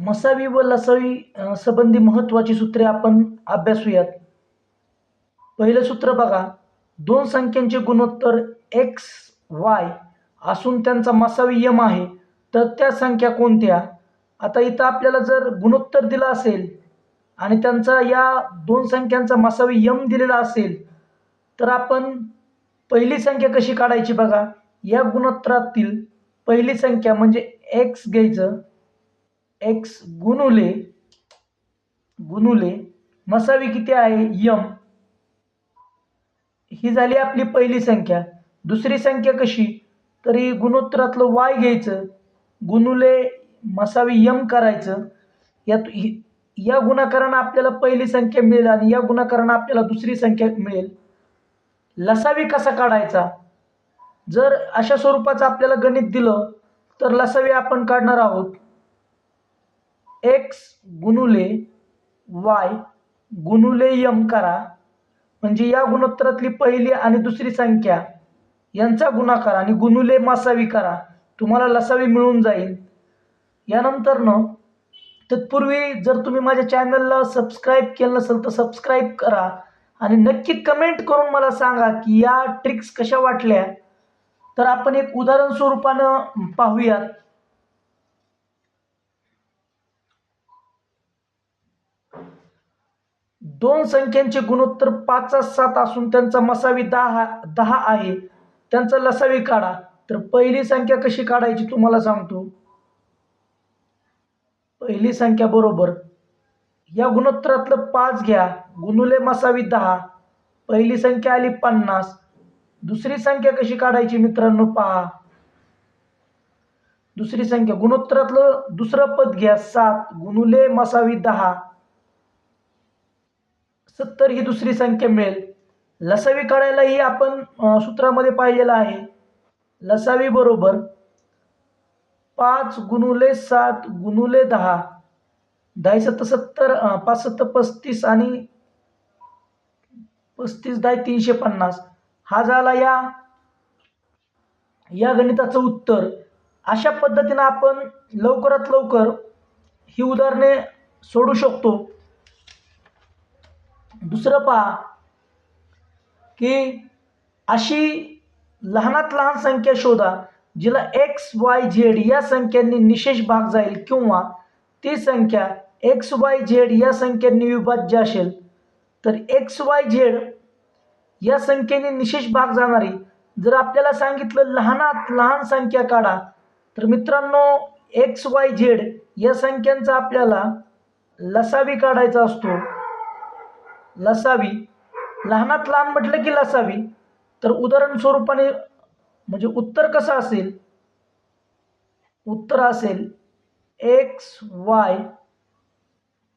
मसावी व लसावी संबंधी महत्त्वाची सूत्रे आपण अभ्यासूयात. पहिलं सूत्र बघा. दोन संख्यांचे गुणोत्तर एक्स वाय असून त्यांचा मसावी यम आहे. तर त्या संख्या कोणत्या? आता इथं आपल्याला जर गुणोत्तर दिलं असेल आणि त्यांचा या दोन संख्यांचा मसावी यम दिलेला असेल तर आपण पहिली संख्या कशी काढायची बघा? या गुणोत्तरातील पहिली संख्या म्हणजे एक्स घ्यायचं. एक्स गुणुले गुणुले मसावी किती आहे? यम ही झाली आपली पहिली संख्या. दुसरी संख्या कशी? तरी गुणोत्तरातलं वाय घ्यायचं. गुणुले मसावी यम करायचं. यात या गुणाकारानं आपल्याला पहिली संख्या मिळेल आणि या गुणाकारानं आपल्याला दुसरी संख्या मिळेल. लसावी कसा काढायचा? जर अशा स्वरूपाचं आपल्याला गणित दिलं तर लसावी आपण काढणार आहोत. एक्स गुणुले वाय गुणुले यम करा. म्हणजे या गुणोत्तरातली पहिली आणि दुसरी संख्या यांचा गुणाकार आणि गुणुले मासावी करा. तुम्हाला लसावी मिळून जाईल. यानंतरनं तत्पूर्वी जर तुम्ही माझ्या चॅनलला सबस्क्राईब केलं नसेल तर सबस्क्राईब करा. आणि नक्की कमेंट करून मला सांगा की या ट्रिक्स कशा वाटल्या. तर आपण एक उदाहरण स्वरूपानं पाहूयात. दोन संख्यांचे गुणोत्तर पाच सात असून त्यांचा मसावी दहा दहा आहे. त्यांचा लसावी काढा. तर पहिली संख्या कशी काढायची तुम्हाला सांगतो. पहिली संख्या बरोबर. या गुणोत्तरातलं पाच घ्या. गुणुले मसावी दहा. पहिली संख्या आली पन्नास. दुसरी संख्या कशी काढायची मित्रांनो पहा. दुसरी संख्या. गुणोत्तरातलं दुसरं पद घ्या. सात. गुणुले मसावी दहा. सत्तर ही दुसरी संख्या मिळेल. लसावी काढायलाही आपण सूत्रामध्ये पाहिलेलं आहे. लसावी बरोबर पाच गुणुले सात गुणुले दहा. दहा सत्तर सत्तर पाच सत्तर पस्तीस आणि पस्तीस दहा तीनशे पन्नास. हा झाला या या गणिताचं उत्तर. अशा पद्धतीनं आपण लवकरात लवकर ही उदाहरणे सोडू शकतो. दुसरं पहा की अशी लहानात लहान संख्या शोधा जिला एक्स वाय झेड या संख्यांनी निशेष भाग जाईल किंवा ती संख्या एक्स वाय झेड या संख्यांनी विभाज्य असेल तर एक्स वाय झेड या संख्येने निशेष भाग जाणारी. जर आपल्याला सांगितलं लहानात लहान संख्या काढा तर मित्रांनो एक्स वाय झेड या संख्यांचा आपल्याला लसावी काढायचा असतो. लसावी. लहानात लहान म्हटलं की लसावी. तर उदाहरण स्वरूपाने म्हणजे उत्तर कसं असेल? उत्तर असेल एक्स वाय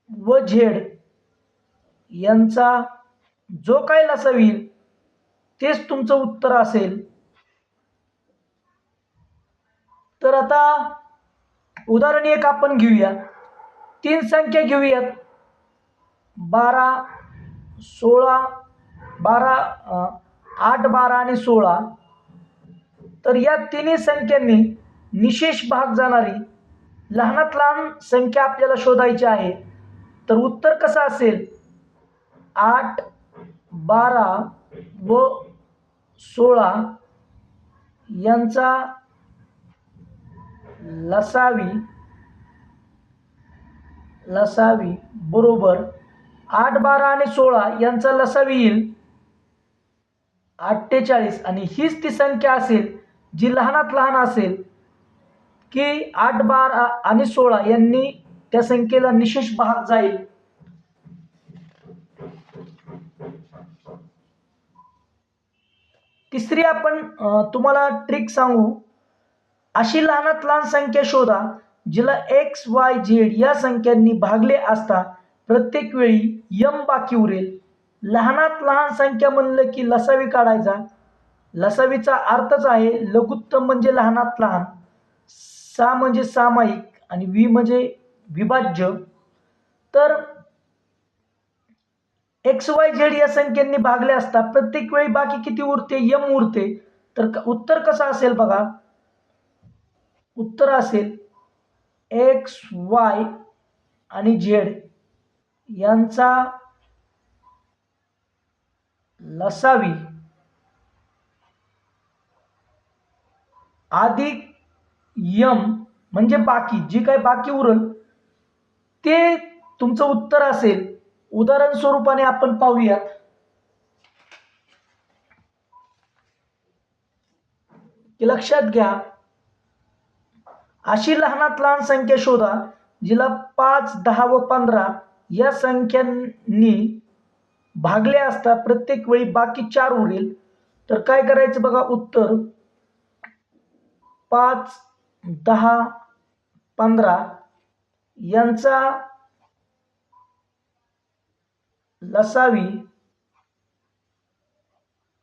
व झेड यांचा जो काय लसावी तेच तुमचं उत्तर असेल. तर आता उदाहरण एक आपण घेऊया. तीन संख्या घेऊयात. बारा सोळा बारा आठ बारा आणि सोळा तर या तिन्ही संख्यांनी निशेष भाग जाणारी लहानात लहान संख्या आपल्याला शोधायची आहे. तर उत्तर कसं असेल? आठ बारा व सोळा यांचा लसावी लसावी बरोबर आठ बारा आणि सोळा यांचा लसावी येईल. अठ्ठेचाळीस आणि हीच ती संख्या असेल जी लहानात लहान असेल की आठ बारा आणि सोळा यांनी त्या संख्येला निशेष भाग जाईल. तिसरी आपण तुम्हाला ट्रिक सांगू. अशी लहानात लहान संख्या शोधा जिला एक्स वाय झेड या संख्यांनी भागले असता प्रत्येक वेळी यम बाकी उरेल. लहानात लहान संख्या म्हणलं की लसावी काढायचा. लसावीचा अर्थच आहे लघुत्तम म्हणजे लहानात लहान. सा म्हणजे सामायिक आणि वि म्हणजे विभाज्य. तर एक्स वाय झेड या संख्यांनी भागले असता प्रत्येक वेळी बाकी किती उरते? यम उरते. तर क- उत्तर कसं असेल बघा? उत्तर असेल एक्स वाय आणि झेड. यांचा लसावी अधिक यम म्हणजे बाकी जी काही बाकी उरल ते तुमचं उत्तर असेल. उदाहरण स्वरूपाने आपण पाहूयात. की लक्षात घ्या अशी लहानात लहान संख्या शोधा जिला पाच दहा व पंधरा या संख्यांनी भागले असता प्रत्येक वेळी बाकी चार उरेल तर काय करायचं बघा उत्तर पाच दहा पंधरा यांचा लसावी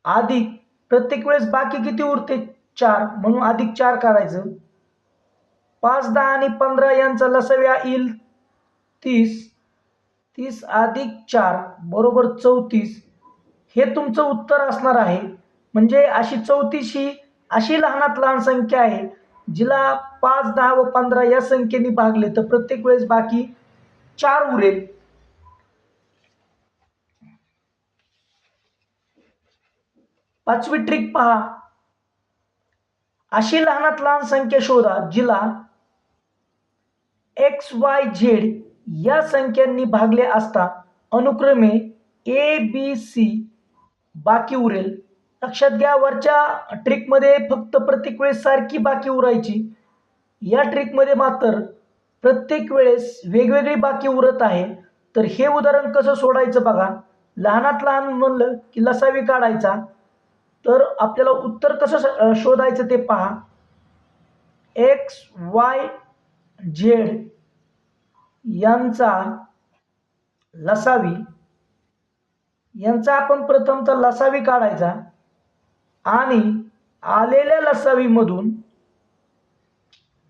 अधिक प्रत्येक वेळेस बाकी किती उरते? चार. म्हणून अधिक चार काढायचं. पाच दहा आणि पंधरा यांचा लसाव्या येईल तीस. तीस अधिक चार बरोबर चौतीस हे तुमचं उत्तर असणार आहे. म्हणजे अशी चौतीस ही अशी लहानात लहान संख्या आहे जिला पाच दहा व पंधरा या संख्येने भागले तर प्रत्येक वेळेस बाकी चार उरेल. पाचवी ट्रिक पहा. अशी लहानात लहान संख्या शोधा जिला एक्स वाय झेड या संख्यांनी भागले असता अनुक्रमे ए बी सी बाकी उरेल. लक्षात घ्या वरच्या ट्रिकमध्ये फक्त प्रत्येक वेळेस सारखी बाकी उरायची. या ट्रिकमध्ये मात्र प्रत्येक वेळेस वेगवेगळी बाकी उरत आहे. तर हे उदाहरण कसं सोडायचं बघा. लहानात लहान म्हणलं की लसावी काढायचा. तर आपल्याला उत्तर कसं शोधायचं ते पहा. एक्स वाय झेड यांचा लसावी. यांचा आपण प्रथमचा लसावी काढायचा आणि आलेल्या लसावीमधून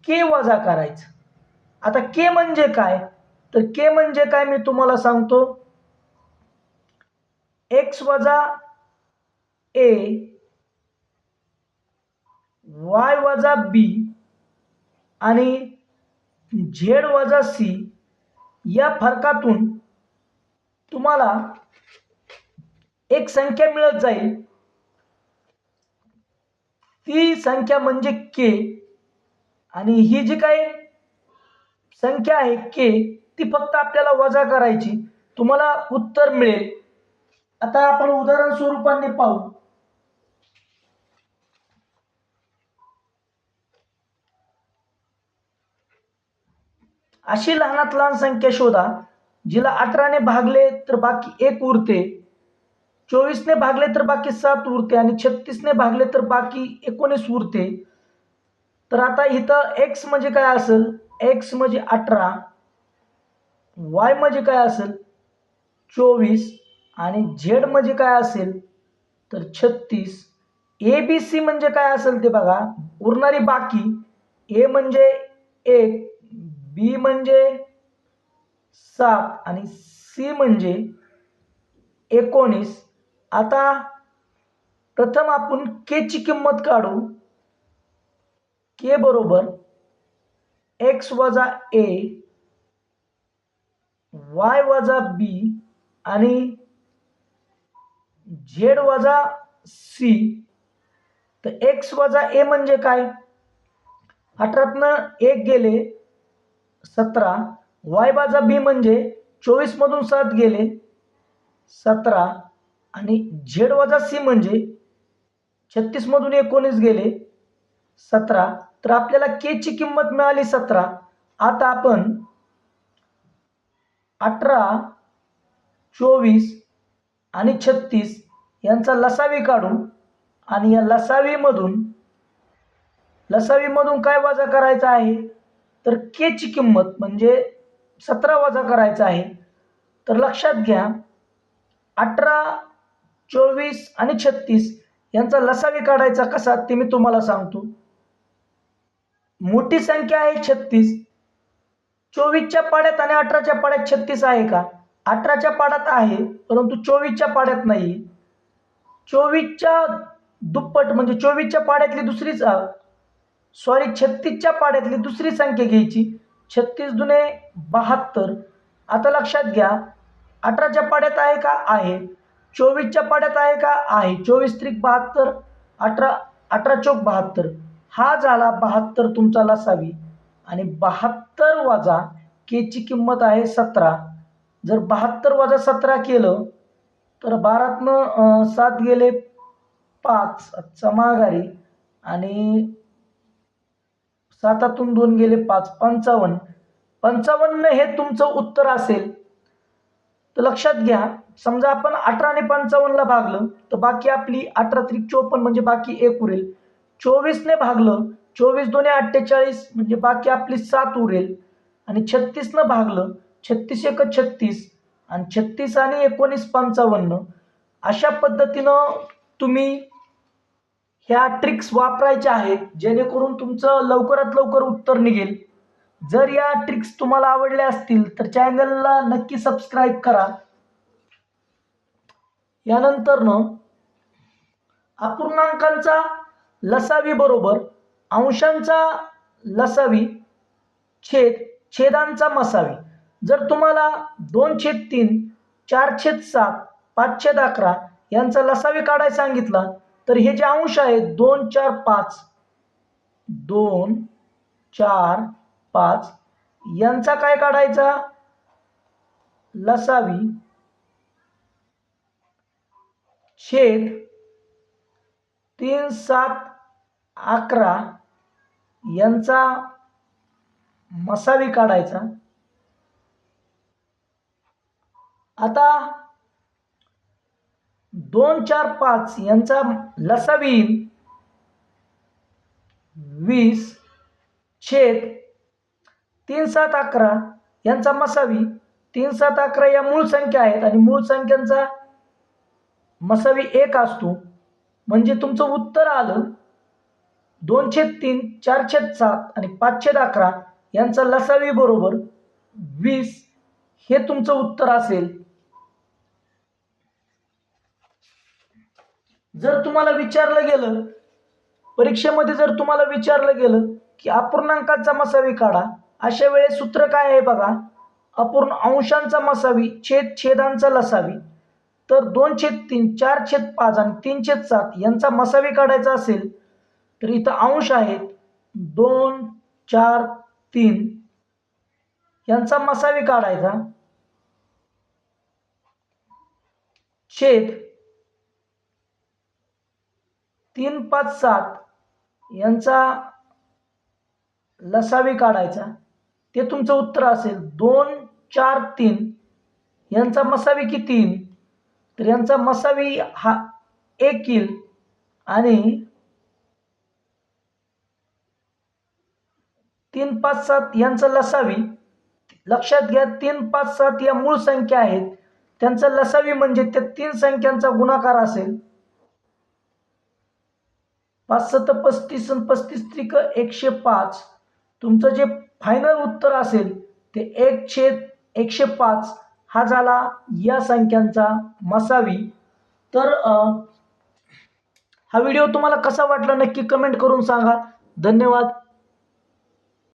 के वजा करायचं. आता के म्हणजे काय? तर के म्हणजे काय मी तुम्हाला सांगतो. एक्स वजा ए वाय वजा बी आणि झेड वजा सी या फरकातून तुम्हाला एक संख्या मिळत जाईल. ती संख्या म्हणजे के आणि ही जी काही संख्या आहे के ती फक्त आपल्याला वजा करायची. तुम्हाला उत्तर मिळेल. आता आपण उदाहरण स्वरूपाने पाहू. अशी लहानात लहान संख्या शोधा जिला अठराने भागले तर बाकी एक उरते. चोवीसने भागले तर बाकी सात उरते आणि छत्तीसने भागले तर बाकी एकोणीस उरते. तर आता इथं एक्स म्हणजे काय असेल? एक्स म्हणजे अठरा. वाय म्हणजे काय असेल? चोवीस. आणि झेड म्हणजे काय असेल? तर छत्तीस. ए बी सी म्हणजे काय असेल ते बघा. उरणारी बाकी. ए म्हणजे एक. बी म्हणजे सात आणि सी म्हणजे एकोणीस. आता प्रथम आपण के ची किंमत काढू. के बरोबर एक्स वजा ए वाय वजा बी आणि झेड वजा सी तर एक्स वजा ए म्हणजे काय? अठरातनं एक गेले सतरा. वाय वजा बी म्हणजे चोवीसमधून सात गेले. सतरा. आणि झेड वजा सी म्हणजे छत्तीसमधून एकोणीस गेले. सतरा. तर आपल्याला के ची किंमत मिळाली सतरा. आता आपण अठरा चोवीस आणि छत्तीस यांचा लसावी काढू आणि या लसावीमधून लसावीमधून काय वजा करायचा आहे? तर के ची किंमत म्हणजे सतरा वजा करायचं आहे. तर लक्षात घ्या अठरा चोवीस आणि छत्तीस यांचा लसावी काढायचा कसा ते मी तुम्हाला सांगतो. मोठी संख्या आहे छत्तीस. चोवीसच्या पाड्यात आणि अठराच्या पाड्यात छत्तीस आहे का? अठराच्या पाड्यात आहे परंतु चोवीसच्या पाड्यात नाही. चोवीसच्या दुप्पट म्हणजे चोवीसच्या पाड्यातली दुसरीच सॉरी छत्तीसच्या पाड्यातली दुसरी संख्या घ्यायची. छत्तीस दुने बहात्तर. आता लक्षात घ्या अठराच्या पाड्यात आहे का? आहे. चोवीसच्या पाड्यात आहे का? आहे. चोवीस त्रिक बहात्तर अठरा अठरा चौक बहात्तर. हा झाला बहात्तर तुमचा लसावी. आणि बहात्तर वजा केची किंमत आहे सतरा. जर बहात्तर वजा सतरा केलं तर बारातनं सात गेले पाच. माघारी आणि सातातून दोन गेले पाच पंचावन्न. पंचावन्न हे तुमचं उत्तर असेल. तर लक्षात घ्या समजा आपण अठरा आणि पंचावन्नला भागलं तर बाकी आपली अठरा त्रिक चोपन्न म्हणजे बाकी एक उरेल. चोवीसने भागलं चोवीस दोन्ही अठ्ठेचाळीस म्हणजे बाकी आपली सात उरेल. आणि छत्तीसनं भागलं छत्तीस एक छत्तीस आणि छत्तीस आणि एकोणीस पंचावन्न. अशा पद्धतीनं तुम्ही ह्या ट्रिक्स वापरायच्या आहेत जेणेकरून तुमचं लवकरात लवकर उत्तर निघेल. जर या ट्रिक्स तुम्हाला आवडल्या असतील तर चॅनलला नक्की सबस्क्राईब करा. यानंतरनं अपूर्णांकांचा लसावी बरोबर अंशांचा लसावी छेद छेदांचा मसावी. जर तुम्हाला दोन छेद तीन चार छेद सात पाच छेद अकरा यांचा लसावी काढायला सांगितला तर हे जे अंश आहेत दोन चार पाच. दोन चार पाच. यांचा काय काढायचा? लसावी. छेद तीन सात अकरा. यांचा मसावी काढायचा. आता दोन चार पाच यांचा लसावी वीस छेद तीन सात अकरा यांचा मसावी तीन सात अकरा या मूळ संख्या आहेत आणि मूळ संख्यांचा मसावी एक असतो. म्हणजे तुमचं उत्तर आलं. दोन छेद तीन चार छेद सात आणि पाच छेद अकरा यांचा लसावी बरोबर वीस हे तुमचं उत्तर असेल. जर तुम्हाला विचारलं गेलं परीक्षेमध्ये जर तुम्हाला विचारलं गेलं की अपूर्णांकाचा मसावी काढा अशा वेळेस सूत्र काय आहे बघा? अपूर्ण अंशांचा मसावी छेद छेदांचा लसावी. तर दोन छेद तीन चार छेद पाच आणि तीन छेद सात यांचा मसावी काढायचा असेल तर इथं अंश आहेत दोन चार तीन. यांचा मसावी काढायचा. छेद तीन पाच सात यांचा लसावी काढायचा. ते तुमचं उत्तर असेल. दोन चार तीन. यांचा मसावी की तीन तर यांचा मसावी हा एक येईल. आणि तीन पाच सात यांचं लसावी. लक्षात घ्या तीन पाच सात या मूळ संख्या आहेत. त्यांचा लसावी म्हणजे त्या तीन संख्यांचा गुणाकार असेल. पाच सत पस्तीस आणि पस्तीस त्रिक एकशे पाच. तुमचं जे फायनल उत्तर असेल ते एक छेद एकशे पाच हा झाला या संख्यांचा मसावी. तर हा व्हिडिओ तुम्हाला कसा वाटला नक्की कमेंट करून सांगा. धन्यवाद.